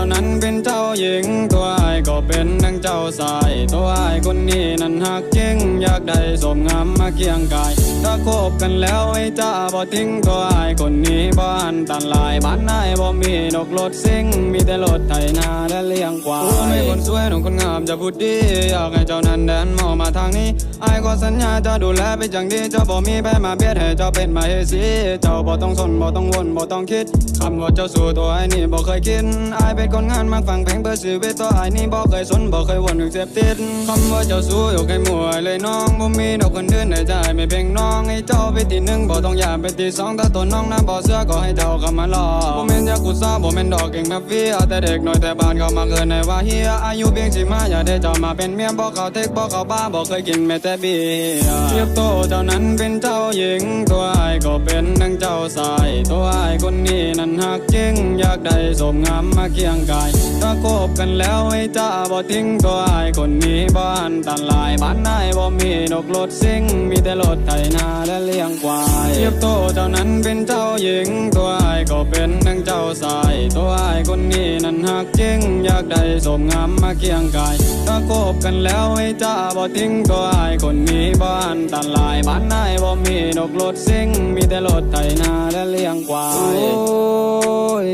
เจ้านั้นเป็นเจ้าหญิง ตัวไอ้ก็เป็นนังเจ้าสาย ตัวไอ้คนนี้นั้นหักจริง อยากได้สมงามมาเคียงกาย ถ้าคบกันแล้วไอ้จ้าบ่ทิ้งตัวไอ้คนนี้บ้านตันลาย บ้านนายบ่มีนกรถซิ่ง มีแต่รถไถนาและเลี้ยงควายไม่คนสวยน้องคนงามจะพูดดี อยากให้เจ้านั้นเดินมองมาทางนี้ ไอ้ก็สัญญาจะดูแลเป็นอย่างดีเจ้าบ่มีแพ้มาเบียดให้เจ้าเป็นมาเฮสีเจ้าบ่ต้องสนบ่ต้องวนบ่ต้องคิดคำว่าเจ้าสู่ตัวไอ้นี่บ่เคยคิดไอ้เป็นคนงานมักฟังเพลงเพื่อชีวิตตัวไอ้นี่บ่เคยสนบ่เคยวนถึงเสพติดคำว่าเจ้าสู่ยกให้มั่วเลยน้องบ่มีดอกคนเดินในใจไม่เพ่งน้องให้เจ้าไปทีหนึ่งบ่ต้องอยากไปทีสองถ้าตัวน้องนั้นบ่เสื้อก็ให้เจ้าเข้ามาลอบ่แม่นยากุซ่าบ่แม่นดอกเก่งแบบฟียแต่เด็กน้อยแต่บ้านเขามาเกินในว่าเฮียอายุเพียงสิมาอย่าได้เจ้ามาเป็นเมียบ่เขาเทคบ่เขาบ้าบ่เคยกินแม้แต่เบียเทียบโตเจ้านั้นเป็นเจ้าหญิง ตัวไอ้ก็เป็นนังเจ้าสาย ตัวไอ้คนนี้นั้นหักจริง อยากได้สมงามมาเคียงกายถ้าคบกันแล้วให้จ้าบ่ทิ้งตัวไอ้คนนี้บ้านตันลายบ้านนายบ่มีนกรถซิ่ง มีแต่รถไถนาและเลี้ยงควายเทียบโตเจ้านั้นเป็นเจ้าหญิง ตัวไอ้ก็เป็นนังเจ้าสาย ตัวไอ้คนนี้นั้นหักจริง อยากได้สมงามมาเคียงกายถ้าคบกันแล้วให้จ้าบ่ทิ้งตัวไอ้คนนี้บ้านตันลายบ้านนายบ่มีนกรถซิ่งมีแต่รถไถนาและเลี้ยงควายโอ้ย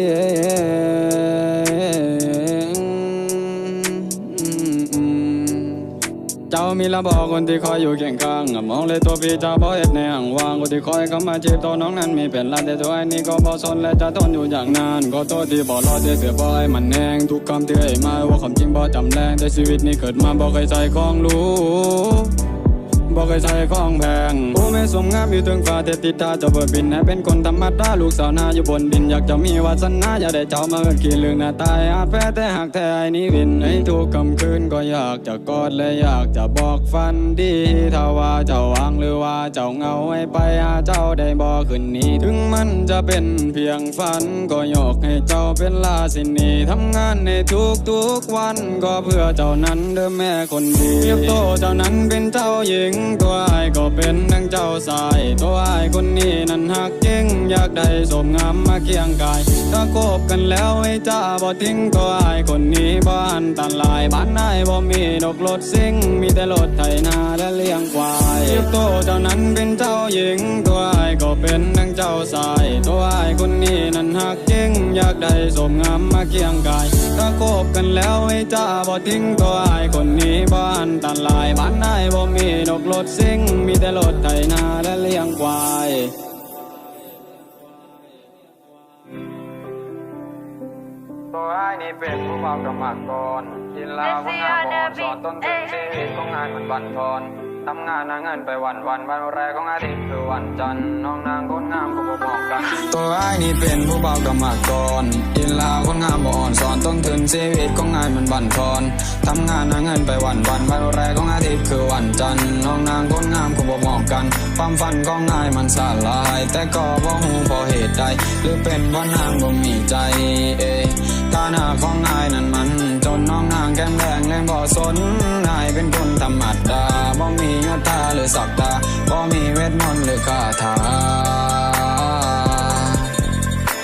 เจ้ามีระบอกคนที่คอยอยู่เคียงข้างมองเลยตัวพี่เจ้าบ่เฮ็ดในห่างว่างคนที่คอยเข้ามาจีบตัวน้องนั้นมีเป็นรักแต่ตัวไอ้นี่ก็บ่สนและจะทนอยู่อย่างนานก็ตัวที่บ่รอดแต่เสือบ่ให้มันแห้งทุกคำที่ให้มาว่าความจริงบ่จำแรงแต่ชีวิตนี้เกิดมาบ่เคยใจของรู้ บ่เคยใช้ของแพงผู้ไม่สมงามอยู่ถึงฟ้าแต่ติดตาเจะเบิดบินให้เป็นคนธรรมดาลูกสาวนาอยู่บนดิน อยากจะมีวาสนาอย่าได้เจ้ามาเอินขี้ลืงหน้าตายอาจแพ้แต่หากแท้ไอ้นี้วินในทุกคำคืนก็อยากจะกอดและอยากจะบอกฝันดีถ้าว่าเจ้าวางหรือว่าเจ้าเงาให้ไปหาเจ้าได้บ่คืนนี้ ถึงมันจะเป็นเพียงฝันก็ยกให้เจ้าเป็นลาสินีทำงานในทุกทุกๆวันก็เพื่อเจ้านั้นเด้อแม่คนดีเทียบโตเจ้านั้นเป็นเจ้าหญิงตัวไอ้ก็เป็นนังเจ้าสาย ตัวไอ้คนนี้นั้นหักจริงอยากได้สมงามมาเคียงกาย ถ้าคบกันแล้วไอ้จ้าบ่ทิ้งตัวไอ้คนนี้บ้านตันลายบ้านนายบ่มีนกรถซิ่งมีแต่รถไถนาและเลี้ยงควายเทียบโตเจ้านั้นเป็นเจ้าหญิงตัว ก็เป็นนังเจ้าสาย ตัวไอ้ายคนนี้นั้นหักจริง อยากได้สมงามมาเคียงกายถ้าคบกันแล้วให้จ้าบ่ทิ้งตัวไอ้ายคนนี้บ้านตันลายบ้านนายบ่มีนกรถซิ่ง มีแต่รถไถนาและเลี้ยงควายตัวไอ้นี่เป็นผู้เบากรรมกรกินเหล้าคนงานบอนสอนต้นทุนชีวิตของงานมันบั่นทอน ทำงานหาเงินไปวันวันวันแรกของอาทิตย์คือวันจันทร์น้องนางคนงามก็บอกบอกกัน ตัวไอ้นี่เป็นผู้เบากรรมกรกินลาคนงามบ่อ่อนสอนต้นทุนชีวิตของงานมันบั่นทอนทำงานหาเงินไปวันวันวันแรกของอาทิตย์คือวันจันทร์น้องนางคนงามก็บอกบอกกัน ความฝันของนายมันสลาย แต่ก็บ่ฮู้เพราะเหตุใดหรือเป็นเพราะนางบ่มีใจเอ้ยฐานะของนายนั้นมัน จนน้องนางแก้มแดงเล่นบ่สน รือศักดาบ่มีเวทมนต์หรือคาถา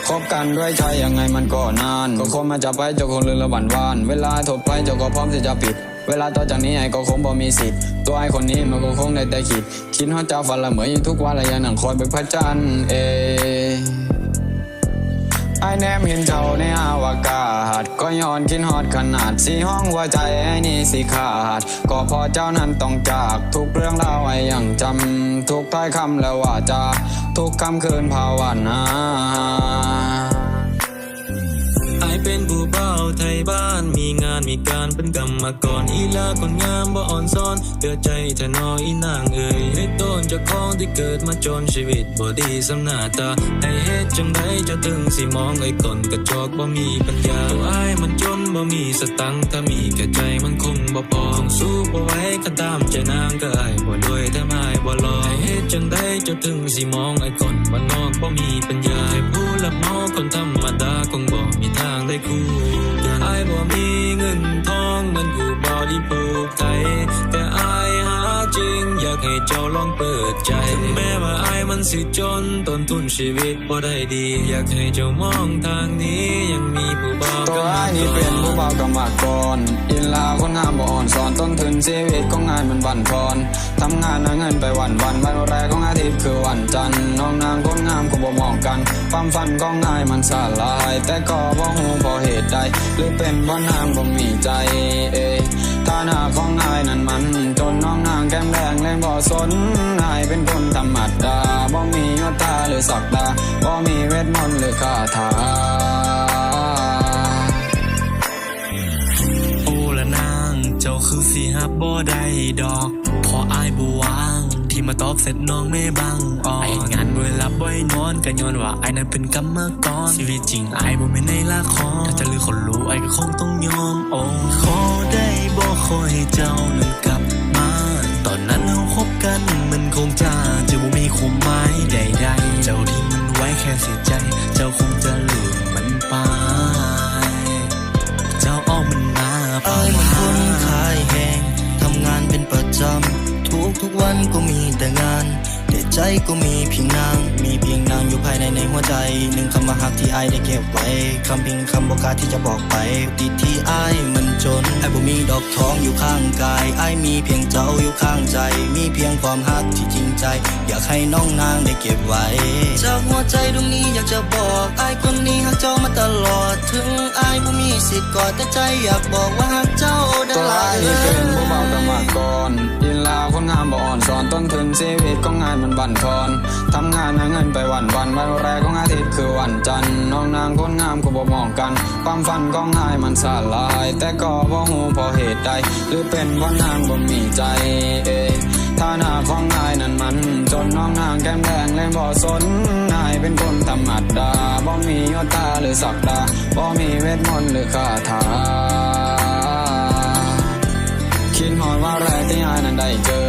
คบกันด้วยใจยังไงมันก็นาน ก็คงมาจะไปเจ้าคงลืมละหวันวาน เวลาถบไปเจ้าก็พร้อมที่จะปิด เวลาต่อจากนี้ไอ้ก็คงบ่มีสิทธิ์ ตัวไอ้คนนี้มันก็คงได้แต่คิด คิดฮอดเจ้าฝันละเหมือนทุกวันละยังนั่งคอยเป็นพระจันทร์เอ ไอแนมเห็นเจ้าในอวกาศ ก็ย้อนคิดฮอดขนาดสีห้องหัวใจไอ้นี่สิขาด ก็พอเจ้านั้นต้องจาก ทุกเรื่องราวไอ้ยังจำ ทุกถ้อยคำและว่าจาทุกคำคืนภาวนา อายเป็นผู้เบาไทยบ้าน มีงานมีการเป็นกรรมกรอีลาคนงามบ่อ่อนซ้อนเตือใจเธอน้อยอีนางเอ่ยให้ต้นเจากของที่เกิดมาจนชีวิตบ่ดีสำนาตาไอเฮ็ดจังไดจะถึงสิมองไอ้คนกระจอกบ่มีปัญญาตัวอายมันจนบ่มีสตังค์ถ้ามีแค่ใจมันคงบ่พองสู้บ่ไหว้ก็ตามใจนางก็อายบ่รวยแต่ไม่บ่รอไอเฮ็ดจังไดจะถึงสิมองไอ้คนบ้านนอกบ่มีปัญญาให้ผู้รับเหมาคนธรรมดาคง ได้คู่กันไอ้บ่มีเงินทองเงินกูบ่ได้ปลูกใจ ให้เจ้าลองเปิดใจถึงแม้ว่าอายมันสิจนต้นทุนชีวิตบ่ได้ดี อยากให้เจ้ามองทางนี้ยังมีผู้บ่าวตัวกำอ้ายนี่เป็นผู้เบาวกำมาก่อนอินลาคนงามบ่อ่อนสอนต้นทุนชีวิตของงานมันบั่นทอนทำงานหาเงินไปวันวันวันแรกของอาทิตย์คือวันจันทร์น้องนางคนงามก็บ่มองกันความฝันของนายมันสลาย แต่ก็บ่ฮู้เพราะเหตุใดหรือเป็นเพราะนางบ่มีใจเอ้ยฐานะของนายนั้นมันจ แก้มแดงเล่นบ่สนนายเป็นคนธรรมดาบ่มียศตาหรือศักดาบ่มีเวทมนต์หรือคาถาโอ้ละนางเจ้าคือสิฮับบ่ได้ดอก พออายบ่วางที่มาตอกเสร็จน้องไม่บังอ่อนไองานบ่ได้รับบ่ได้นอนก็ย้อนว่าไอ้นั้นเป็นกรรมกรชีวิตจริงไอ้บ่แม่นในละครถ้าจะลือคนรู้ไอ้ก็คง คำว่าหักที่ไอได้เก็บไว้คำเพียงคำบอกกาที่จะบอกไปติดที่ไอมันจนไอ้บ่มีดอกทองอยู่ข้างกายไอมีเพียงเจ้าอยู่ข้างใจ มีเพียงความหักที่จริงใจ อยากให้น้องนางได้เก็บไว้ จากหัวใจดวงนี้อยากจะบอกไอคนนี้หักเจ้ามาตลอด ถึงไอายบ่มีสิทธิ์กอดแต่ใจอยากบอกว่าหักเจ้าได้ตัวหลาที่เป็นผู้เบากำมาก่อนอินลาคนงามบ่อ่อนสอนต้นทุนชีวิตของงานมันบั่นทอนทำงานหาเงินไปวันวันวันแรกของอาทิตย์คือวันจันทร์น้องนางคนงามก็บ่มองกัน ความฝันของนายมันสลาย แต่ก็บ่ฮู้เพราะเหตุใด หรือเป็นเพราะนางบ่มีใจเอ้ยฐานะของนายนั้นมัน จนน้องนางแก้มแดงเล่นบ่สนนายเป็นคนธรรมดาบ่มียศตาหรือศักดาบ่มีเวทมนต์หรือคาถาคิดหอนว่าแรกที่อายนั้นได้เจอ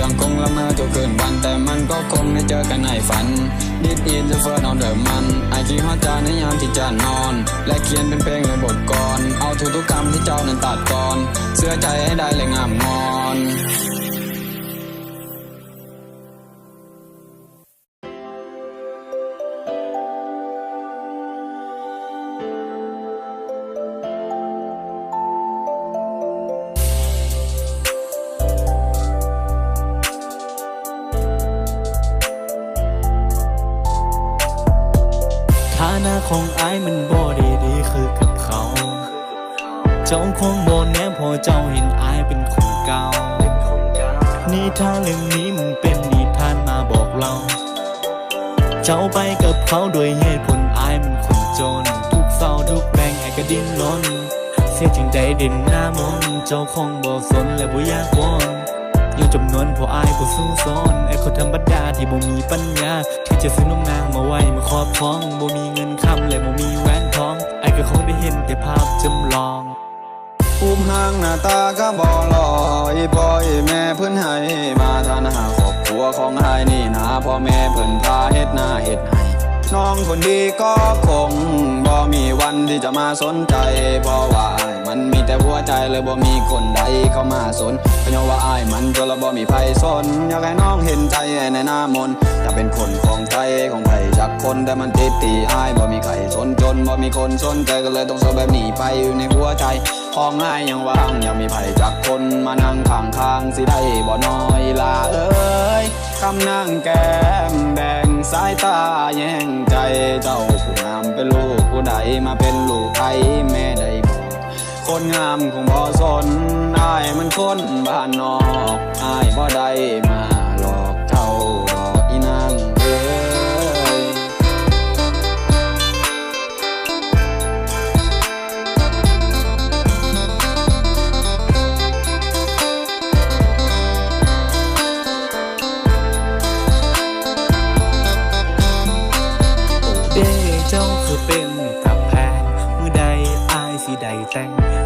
ยังคงละเมอทุกคืนวันแต่มันก็คงได้เจอกันในฝัน Did it the first on the มันไอคิดฮอตจาในยามที่จะนอน และเขียนเป็นเพลงในบทกรเอาทุกทุกคำที่เจ้านั้นตัดก่อน เสื้อใจให้ได้เลยงามงอน หน้ามนต์เจ้าคงบ่สนและบ่อยากวอนยู่จำนวนพออายบ่สู้ซอนไอ้คนธรรมดาที่บ่มีปัญญา ที่จะซื้อนมนางมาไว้มาครอบครองบ่มีเงินคำและบ่มีแหวนทองไอ้ก็คงได้เห็นแต่ภาพจำลองภูมิห่างหน้าตาก็บ่หล่ออีพ่ออีแม่เพิ่นให้มาทานหาครอบครัวของอายนี่นะพ่อแม่เพิ่นพาเฮ็ดหน้าเฮ็ดให้ น้องคนดีก็คงบ่มีวันที่จะมาสนใจเพราะว่าอายมันมีแต่หัวใจเลยบ่มีคนใดเข้ามาสนเพราะว่าอายมันจนละบ่มีไผสนอยากให้น้องเห็นใจในหน้ามนจะเป็นคนของใจของไผจักคนแต่มันติดตีอายบ่มีใครสนจนบ่มีคนสนใจก็เลยต้องโซแบบนี้ไปอยู่ในหัวใจของอายยังว่างยังมีไผจักคนมานั่งข้างทางสิได้บ่น้อยลาเอ้ยคำนั่งแก้มแดง สายตาแย่งใจเจ้าผู้งามเป็นลูกผู้ใดมาเป็นลูกใครแม่ใดบอกคนงามคงบ่สนอ้ายมันคนบ้านนอกอ้ายบ่ได้มา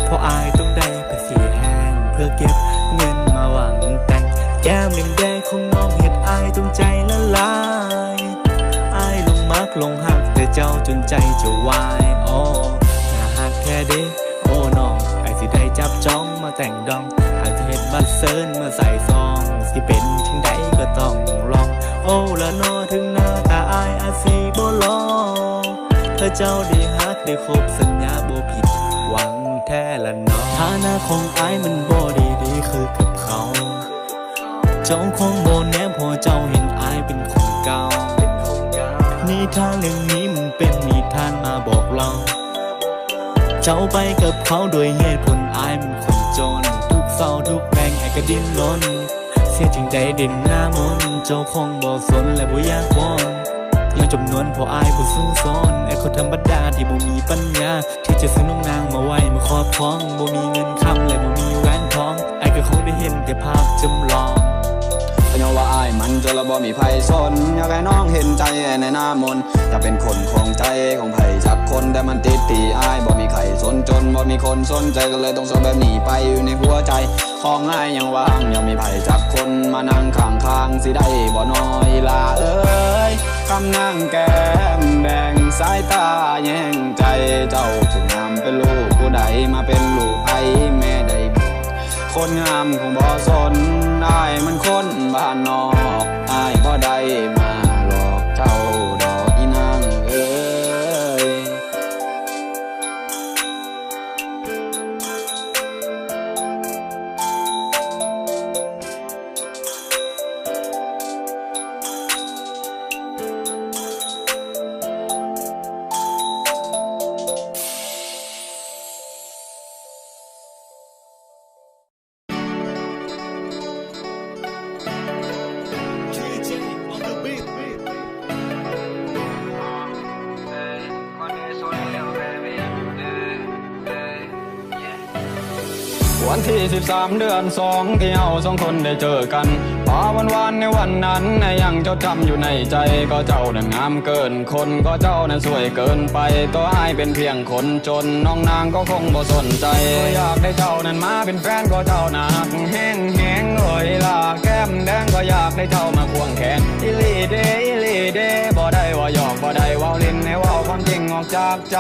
เพราะอายต้องได้ไปเสียแห้งเพื่อเก็บเงินมาหวังแต่งแก้มแดงๆของน้องเห็ดอายจงใจละลายอายลงมักลงหักแต่เจ้าจนใจจะวายโอ้น่าหักแค่เด้โอ้น้องไอสิได้จับจ้องมาแต่งดองอาจจะเห็ดบัตเซิร์นมาใส่ซองสิเป็นถึงใดก็ต้องลอง โอ้ละนอถึงหน้าตาอายอาสีบ่ลองถ้าเจ้าได้ฮักได้ครบสัญญาบ่ผิด แท้ละเนอฐานะของอายมันบ่ด้ดีคือกับเขา เจ้าคงโบแนมพอเจ้าเห็นอายเป็นคนเก่านิทานเรื่องนี้มันเป็นนิทานมาบอกเรา เจ้าไปกับเขาโดยเหตุผลอายเป็นคนจน ทุกเศร้าทุกแรงไอ้ก็ดิ้นรนเสียจริงใจเด่นหน้ามนเจ้าคงบอกสนและบ่อยากวอน ยังจำนวนพออายบ่สู้ซ้อนไอ้คนธรรมดาที่บ่มีปัญญา ที่จะซื้อน้องนางมาไว้มาครอบครองบ่มีเงินคำและบ่มีแหวนทองไอ้ก็คงได้เห็นแต่ภาพจำลอง เพราะว่าอายมันจนละบ่มีไผสนอยากให้น้องเห็นใจในหน้ามนจะเป็นคนของใจของไผจักคนแต่มันติดตีอายบ่มีใครสนจนบ่มีคนสนใจก็เลยต้องสนแบบนี้ไปอยู่ในหัวใจของอายยังว่างยังมีไผจักคนมานั่งข้างข้างสิได้บ่น้อยลาเอ้ยคำนั่งแก้มแดงสายตาแย่งใจเจ้าผู้งามเป็นลูกผู้ใดมาเป็นลูกไผแม่ได้บอก คนงามคงบ่สนอายมันคนบ้านนอกอายบ่ได้มา ที่13เดือนสองที่เฮาสองคนได้เจอกันปาวันวานในวันนั้นยังจดจำอยู่ในใจก็เจ้านั้นงามเกินคนก็เจ้านั้นสวยเกินไปตัวอายเป็นเพียงคนจนน้องนางก็คงบ่สนใจก็อยากได้เจ้านั้นมาเป็นแฟนก็เจ้านักแห้งแห้งเอ่ยลาแก้มแดงก็อยากได้เจ้ามาควงแขนอิลีเดอิลีเดบ่ได้ว่าหยอกบ่ได้ว้าเล่นให้ว้าความจริงออกจากใจ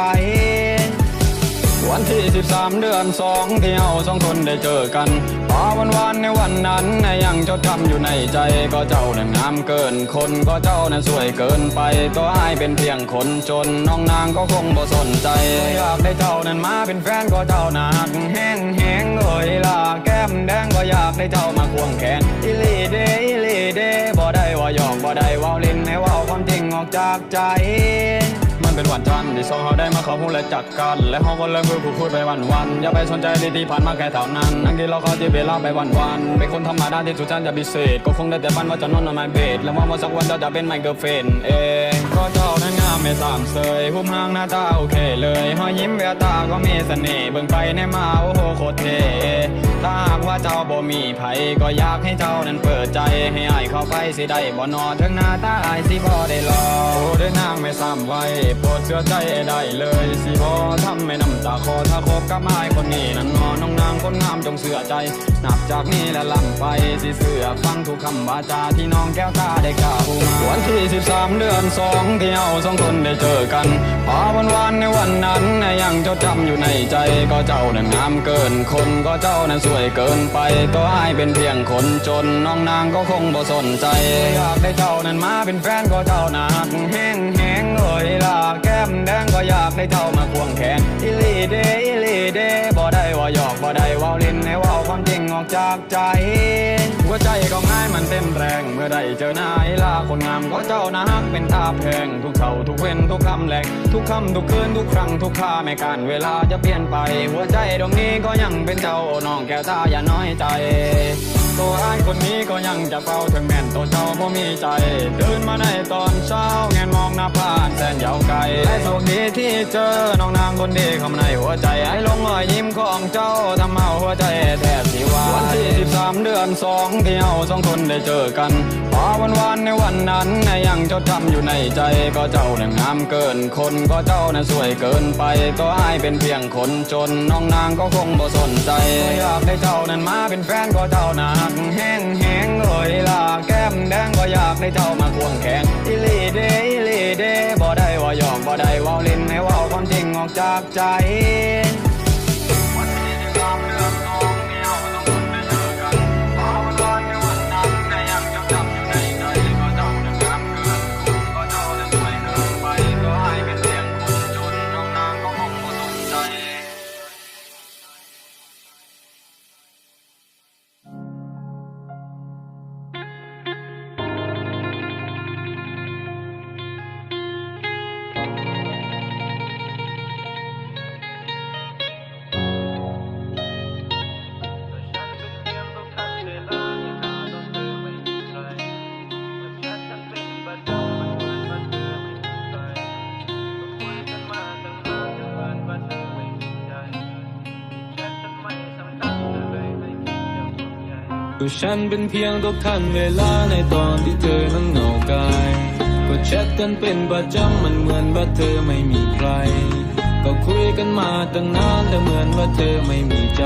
วันที่ 13 เดือนสองที่เฮาสองคนได้เจอกันป่าวันวานๆในวันนั้นยังจดจำอยู่ในใจก็เจ้านั้นงามเกินคนก็เจ้านั้นสวยเกินไป ตัวอายเป็นเพียงคนจนน้องนางก็คงบ่สนใจอยากได้เจ้านั้นมาเป็นแฟนก็เจ้านักแห้งแห้งเอ่ยลาแก้มแดงก็อยากได้เจ้ามาควงแขนอิลีเดอิลีเดบ่ได้ว่าหยอกบ่ได้ว้าเล่นให้ว้าความจริงออกจากใจ มันเป็นวันจันที่สองเขาได้มาเขาหูและจัดกัน และเขาก็เริ่มพูดพูดไปวันวันอย่าไปสนใจดีที่ผ่านมาแค่เท่านั้นนั่งกินเราเขาที่เวลาไปวันวันเป็นคนธรรมดาที่สุดจันจะพิเศษก็คงได้แต่ฝันว่าจะนอนนอนไม่เบดและว่าวันสักวันเจ้าจะเป็นไมเคิลเฟนเองก็เจ้านั้นง ไม่สามเสยหุ่มห้างหน้าตาโอเคเลยหอยยิ้มแววตาก็มีเสน่ห์เบิ่งไปในมาโอ้โหโคตรเท่ถ้าหากว่าเจ้าบ่มีไผก็อยากให้เจ้านั้นเปิดใจให้อายเข้าไปสิได้บ่นอถึงหน้าตาอายสิบ่ได้รอโอ้ด้นางไม่ซ้ำไว้โปรดเชื่อใจได้เลยสิบอทำไม่น้ำตาคอถ้าคบกับไม้คนนี้นั้นนอน้องนางคนงามจงเสื่อใจ นับจากนี้และลำไปสิเสือฟังทุกคำวาจาที่น้องแก้วตาได้กล่าวมาวันที่ 13 เดือนสองที่เฮาสองคนได้เจอกันพาวันวานในวันนั้นยังจดจำอยู่ในใจก็เจ้านั้นงามเกินคนก็เจ้านั้นสวยเกินไปตัวอายเป็นเพียงคนจนน้องนางก็คงบ่สนใจอยากได้เจ้านั้นมาเป็นแฟนก็เจ้านักแห้งแห้งเอ่ยลาแก้มแดงก็อยากได้เจ้ามาควงแขนอิลีเดอิลีเดบ่ได้ว่าหยอกบ่ได้ว้าล่นให้ว้าความจริงออกจากใจหัวใจ ก็ง่ายมันเต้นแรง เมื่อได้เจอหน้าไอ้ลาคนงามก็เจ้านะฮักเป็นตาแพง ทุกเช้าทุกเว้นทุกคำแหลกทุกคำทุกคืนทุกครั้งทุกค่าไม่การเวลาจะเปลี่ยนไป หัวใจดวงนี้ก็ยังเป็นเจ้าน้องแก้วตาอย่าน้อยใจตัวอ้ายคนนี้ก็ยังจะเฝ้าถึงแม่นตัวเจ้าบ่มีใจเดินมาในตอนเช้าแงนมองหน้าผ่านแสนยาวไกลและโชคดีที่เจอน้องนางคนดีเข้ามาในหัวใจไอ้ลงรอยยิ้มของเจ้าทำเอาหัวใจแทบสิวายวันที่13เดือนสองที่เาสองคนได้เจอกันพาวันวานในวันนั้นยังจดจำอยู่ในใจ ก็เจ้านั้นงามเกินคนก็เจ้านั้นสวยเกินไปตัวอ้ายเป็นเพียงคนจนน้องนางก็คงบ่สนใจอยากได้เจ้านั้นมาเป็นแฟนก็เจ้านักแห้งแห้งเอ่ยลาแก้มแดงก็อยากได้เจ้ามาควงแขนอิลีเดอิลีเดบ่ได้ว่าหยอกบ่ได้ว้าเล่นให้ว้าความจริงออกจากใจ ฉันเป็นเพียงตัวคันเวลาในตอนที่เธอนั้นเหงากายก็แชทกันเป็นประจำมันเหมือนว่าเธอไม่มีใคร ก็คุยกันมาตั้งนานแต่เหมือนว่าเธอไม่มีใจ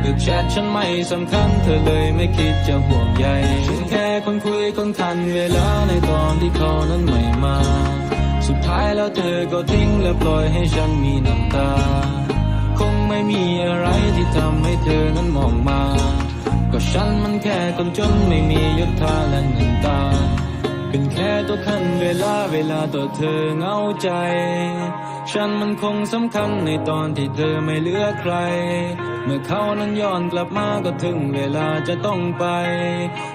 เลือกแชทฉันไม่สำคัญเธอเลยไม่คิดจะห่วงใยฉันแค่คนคุยคนทันเวลาในตอนที่เขานั้นไม่มา สุดท้ายแล้วเธอก็ทิ้งและปล่อยให้ฉันมีน้ำตา คงไม่มีอะไรที่ทำให้เธอนั้นมองมา ก็ฉันมันแค่คนจนไม่มียศถาและเงินตา เป็นแค่ตัวคันเวลาเวลาตัวเธอเหงาใจ ฉันมันคงสำคัญในตอนที่เธอไม่เหลือใคร เมื่อเขานั้นย้อนกลับมาก็ถึงเวลาจะต้องไป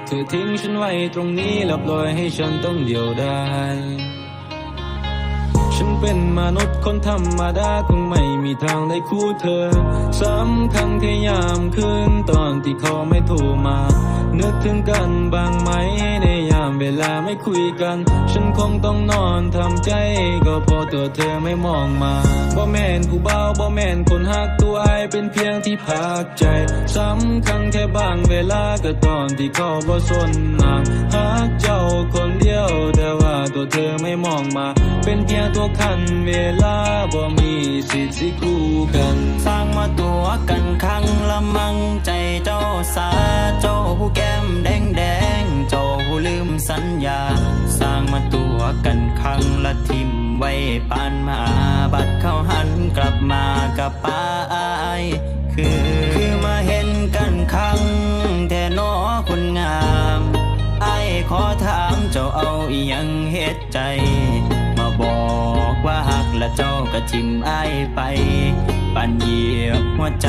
เธอทิ้งฉันไว้ตรงนี้แล้วปล่อยให้ฉันต้องเดียวดาย ฉันเป็นมนุษย์คนธรรมดาคงไม่มีทางได้คู่เธอสำคัญแค่ยามคืนตอนที่เขาไม่โทรมา นึกถึงกันบ้างไหมในยามเวลาไม่คุยกัน ฉันคงต้องนอนทำใจ ก็พอตัวเธอไม่มองมาบ่แม่นผู้เบาบ่แม่นคนหักตัวไอเป็นเพียงที่พักใจสำคัญแค่บางเวลาก็ตอนที่เขาบ่สนนางหักเจ้าคนเดียวแต่ว่าตัวเธอไม่มองมา เป็นเพียงตัวคันเวลาบ่มีสิทธิ์สิคู่กัน สร้างมาตัวกันคังละมังใจเจ้าสาเจ้าผู้แก้มแดงแดงเจ้าผู้ลืมสัญญา สร้างมาตัวกันคังละทิมไว้ปานมาบัดเข้าหันกลับมากับป้าอายคือคือมาเห็นกันครั้งแท่นอคนงามไอ้ขอถามเจ้าเอาอยังเฮ็ดใจ และเจ้าก็ทิมไอไป ปันเหยียบหัวใจ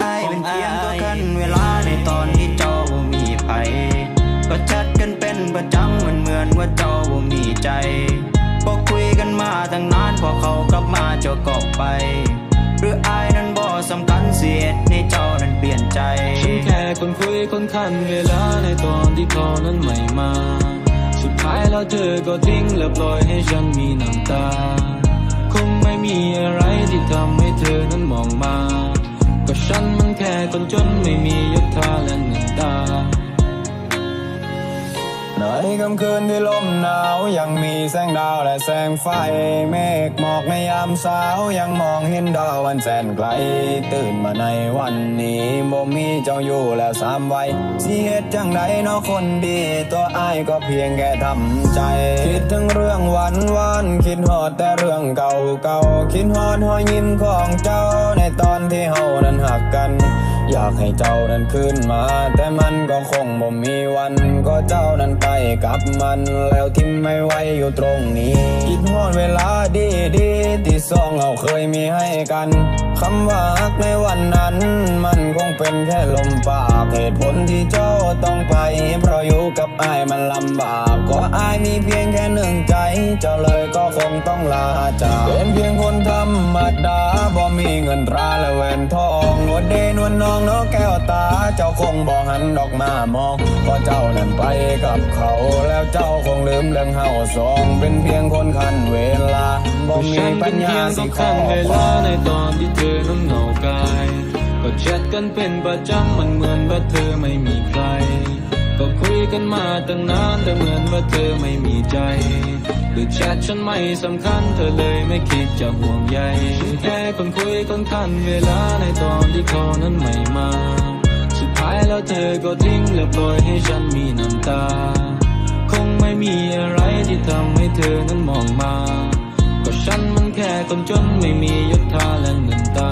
ไอ้เป็นเพียงตัวกันเวลาในตอนที่เจ้าบ่มีไผก็ชัดกันเป็นประจำเหมันเหมือนว่าเจ้าบ่มีใจพอคุยกันมาตั้งนานพอเขากลับมาเจ้าก็ไป หรืออายนั้นบ่สำคัญเสียในเจ้านั้นเปลี่ยนใจฉันแค่คนคุยคนคันเวลาในตอนที่เขานั้นไม่มาสุดท้ายแล้วเธอก็ทิ้งและปล่อยให้ฉันมีน้ำตา คงไม่มีอะไรที่ทำให้เธอนั้นมองมา ก็ฉันมันแค่คนจนไม่มียศถาและเงินตา ในค่ำคืนที่ลมหนาว ยังมีแสงดาวและแสงไฟ เมฆหมอกในยามเช้า ยังมองเห็นดาววันแสนไกล ตื่นมาในวันนี้บ่มีเจ้าอยู่แล้วสามวัยสิเหตุจังใดเนาะคนดี ตัวอ้ายก็เพียงแค่ทำใจ คิดถึงเรื่องวันวันคิดฮอดแต่เรื่องเก่าเก่าคิดฮอดหอยยิ้มของเจ้าในตอนที่เฮานั้นหักกัน อยากให้เจ้านั้นขึ้นมา แต่มันก็คงบ่มีวัน ก็เจ้านั้นไปกับมัน แล้วทิ้งไม่ไหวอยู่ตรงนี้คิดฮอดเวลาดีดี ที่สองเราเคยมีให้กัน คำว่ารักในวันนั้น มันคงเป็นแค่ลมปากเหตุผลที่เจ้าต้องไป เพราะอยู่กับอายมันลำบากก็อายมีเพียงแค่หนึ่งใจ เจ้าเลยก็คงต้องลาจากเป็นเพียงคนธรรมดาบ่มีเงินตราและแหวนทองนวดเดนวลน้องนกแก้วตา เจ้าคงบ่หันดอกมามองเพราะเจ้านั้นไปกับเขาแล้วเจ้าคงลืมเรื่องเฮาสอง เป็นเพียงคนคันเวลาบ่มีปเป็ญนญาเพียงสิต้องขคัอนเวลาในตอนที่เธอนั้นเหงากายก็แชทกันเป็นประจำมันเหมือนว่าเธอไม่มีใคร ก็คุยกันมาตั้งนานแต่เหมือนว่าเธอไม่มีใจหรือแชทฉันไม่สำคัญเธอเลยไม่คิดจะห่วงใยฉันแค่คนคุยคนคันเวลาในตอนที่เขานั้นไม่มา สุดท้ายแล้วเธอก็ทิ้งและปล่อยให้ฉันมีน้ำตา คงไม่มีอะไรที่ทำให้เธอนั้นมองมา ก็ฉันมันแค่คนจนไม่มียศถาและเงินตา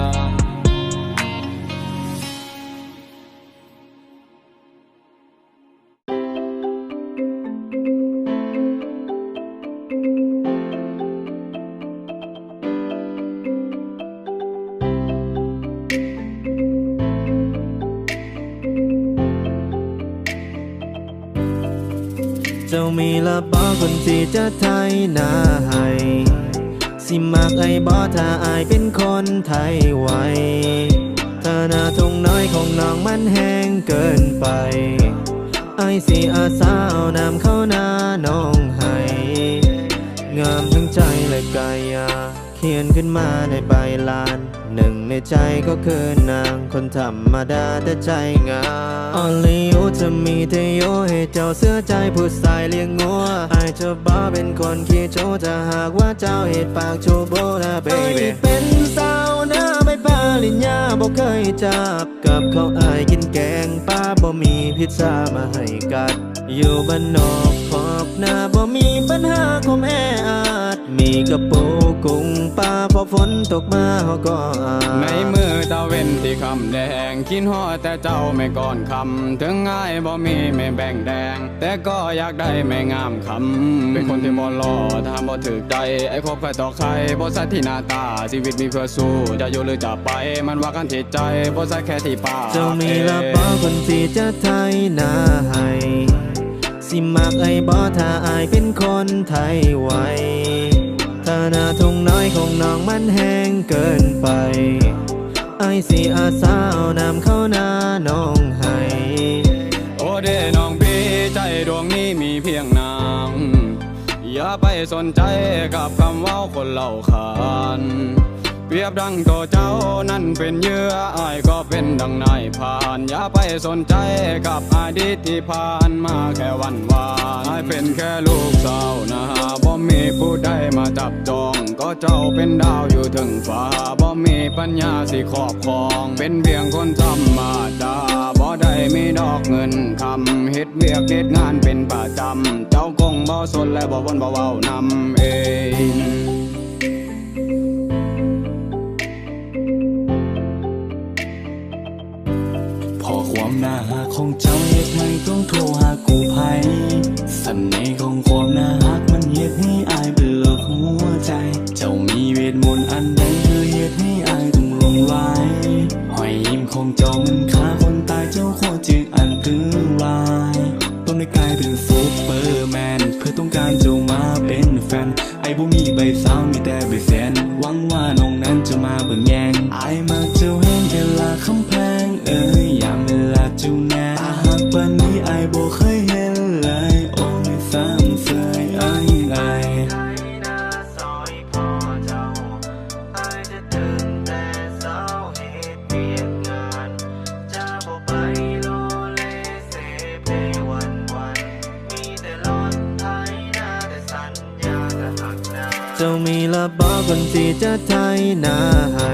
จ้ามีละบอคนที่จะไทยนา สิมักไอ้บอถ้าอายเป็นคนไทยไวถ้าหน้าทงน้อยของน้องมันแห้งเกินไปไอสิอาสาเอาน้ำเข้าหน้าน้องให้งามทั้งใจและกายาเขียนขึ้นมาในใบลาน หนึ่งในใจก็คือนางคนธรรมดาแต่ใจงาม Only you จะมีแต่โยให้เจ้าเสื้อใจผู้ชายเลี้ยงงัวไอายจะบ้าเป็นคนขี้โจจะหากว่าเจ้าเหตุปากชูโบนะ baby เป็นสาวหน้าไม่ปาลิญญาบอกเคยจับกับเขาอายกินแกงป้าบ่มีพิซซ่ามาให้กัด อยู่บ้านนอกขอบหน้าบ่มีปัญหาคมแออา กระปูกุ้งปลาพอฝนตกมาเขาก็อาบในมือตะเว้นที่คำแดงคิดฮอดแต่เจ้าไม่ก่อนคำถึงง่ายบ่มีไม่แบ่งแดง แต่ก็อยากได้ไม่งามคำเป็นคนที่บ่รอถ้าบ่ถึกใจไอ้คบใครต่อใครบ่สัตที่หน้าตาชีวิตมีเพื่อสู้จะอยู่หรือจะไป มันว่ากันที่ใจบ่สัตแค่ที่ปากเจ้ามีละบ่คนที่จะไทยหน้าให้สิมักไอ้บ่ถ้าอายเป็นคนไทยไว ถ้าหน้าทุ่งน้อยของน้องมันแห้งเกินไป ไอสีอาสาเอาน้ำเข้าหน้าน้องให้โอเดน้องพี่ใจดวงนี้มีเพียงนางอย่าไปสนใจกับคำว่าคนเล่าขาน เปรียบดังตัวเจ้านั่นเป็นเหยื่ออายก็เป็นดังนายผ่าน อย่าไปสนใจกับอดีตที่ผ่านมาแค่วันวานอายเป็นแค่ลูกสาวนะฮะบ่มีผู้ใดมาจับจอง ก็เจ้าเป็นดาวอยู่ถึงฟ้าบ่มีปัญญาสิครอบครอง เป็นเพียงคนธรรมดาบ่ได้มีดอกเงินคำเฮ็ดเวียกเฮ็ดงานเป็นประจำเจ้าคงบ่สนและบ่วนบ่เว้านำเอง ความน่าหักของเจ้าเหตุไม่ต้องโทรหากูภัยเสน่ห์ของความน่าหักมันเหตุให้อายเป็นโลกหัวใจ เจ้ามีเวทมนต์ คนที่จะไทยหน้าให้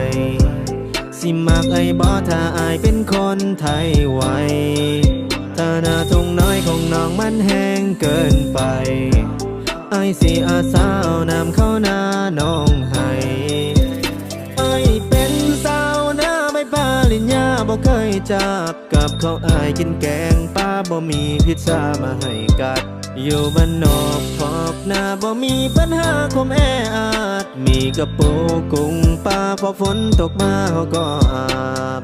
สิมักไอ้บ่ถ้าอายเป็นคนไทยไวถ้าหน้าทุ่งน้อยของน้องมันแห้งเกินไปไอ้สิอาสาเอาน้ำเข้าหน้าน้องให้ไอ้เป็นสาวหน้าไม่ปาลิญญาบ่เคยจับกับเขาอายกินแกงป้าบ่มีพิซซ่ามาให้กัด อยู่บ้านนอกขอบหน้าบ่มีปัญหาคมแออาด มีกระโปงกุ้งปลาพอฝนตกมาเขาก็อาบ